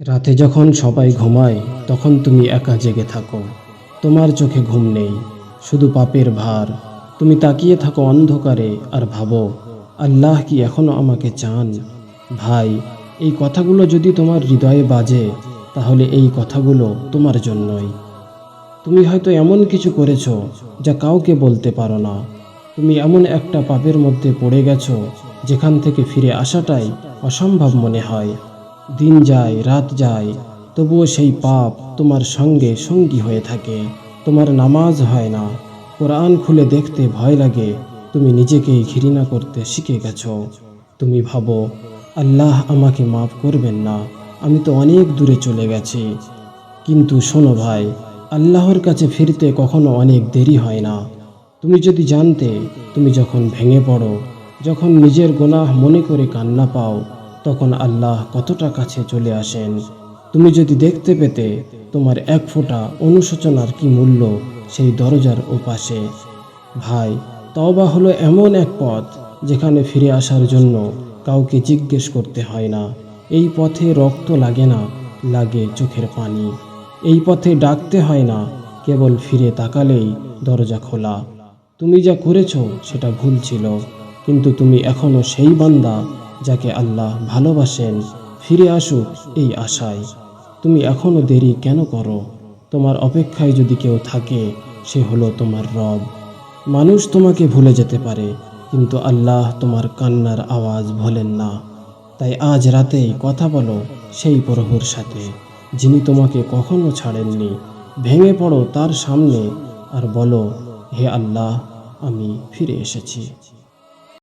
রাতে যখন সবাই ঘুমায়, তখন তুমি একা জেগে থাকো। তোমার চোখে ঘুম নেই, শুধু পাপের ভার। তুমি তাকিয়ে থাকো অন্ধকারে আর ভাবো, আল্লাহ কি এখনও আমাকে চান? ভাই, এই কথাগুলো যদি তোমার হৃদয়ে বাজে, তাহলে এই কথাগুলো তোমার জন্যই। তুমি হয়তো এমন কিছু করেছ যা কাউকে বলতে পারো না। তুমি এমন একটা পাপের মধ্যে পড়ে গেছো, যেখান থেকে ফিরে আসাটাই অসম্ভব মনে হয়। দিন যায়, রাত যায়, তবুও সেই পাপ তোমার সঙ্গে সঙ্গী হয়ে থাকে। তোমার নামাজ হয় না। কোরআন খুলে দেখতে ভয় লাগে। তুমি নিজেকেই ঘৃণা করতে শিখে গেছো। তুমি ভাবো, আল্লাহ আমাকে মাফ করবেন না। আমি তো অনেক দূরে চলে গেছি। কিন্তু শোনো ভাই, আল্লাহর কাছে ফিরতে কখনো অনেক দেরি হয় না। তুমি যদি জানতে, তুমি যখন ভেঙে পড়ো, যখন নিজের গোনাহ মনে করে কান্না পাও তখন আল্লাহ কতটা কাছে চলে আসেন? তুমি যদি দেখতে পেতে তোমার এক ফোঁটা অনুশোচনার কি মূল্য সেই দরজার ওপাশে? ভাই, তওবা হলো এমন এক পথ যেখানে ফিরে আসার জন্য কাউকে জিজ্ঞেস করতে হয় না। এই পথে রক্ত লাগে না, লাগে চোখের পানি। এই পথে ডাকতে হয় না, কেবল ফিরে তাকালেই দরজা খোলা। তুমি যা করেছ সেটা ভুল ছিল, কিন্তু তুমি এখনও সেই বান্দা যাকে আল্লাহ ভালোবাসেন, ফিরে আসুক এই আশায়। তুমি এখনও দেরি কেন করো? তোমার অপেক্ষায় যদি কেউ থাকে, সে হলো তোমার রব। মানুষ তোমাকে ভুলে যেতে পারে, কিন্তু আল্লাহ তোমার কান্নার আওয়াজ ভোলেন না। তাই আজ রাতেই কথা বলো সেই প্রভুর সাথে, যিনি তোমাকে কখনো ছাড়েননি। ভেঙে পড়ো তার সামনে আর বলো, হে আল্লাহ, আমি ফিরে এসেছি।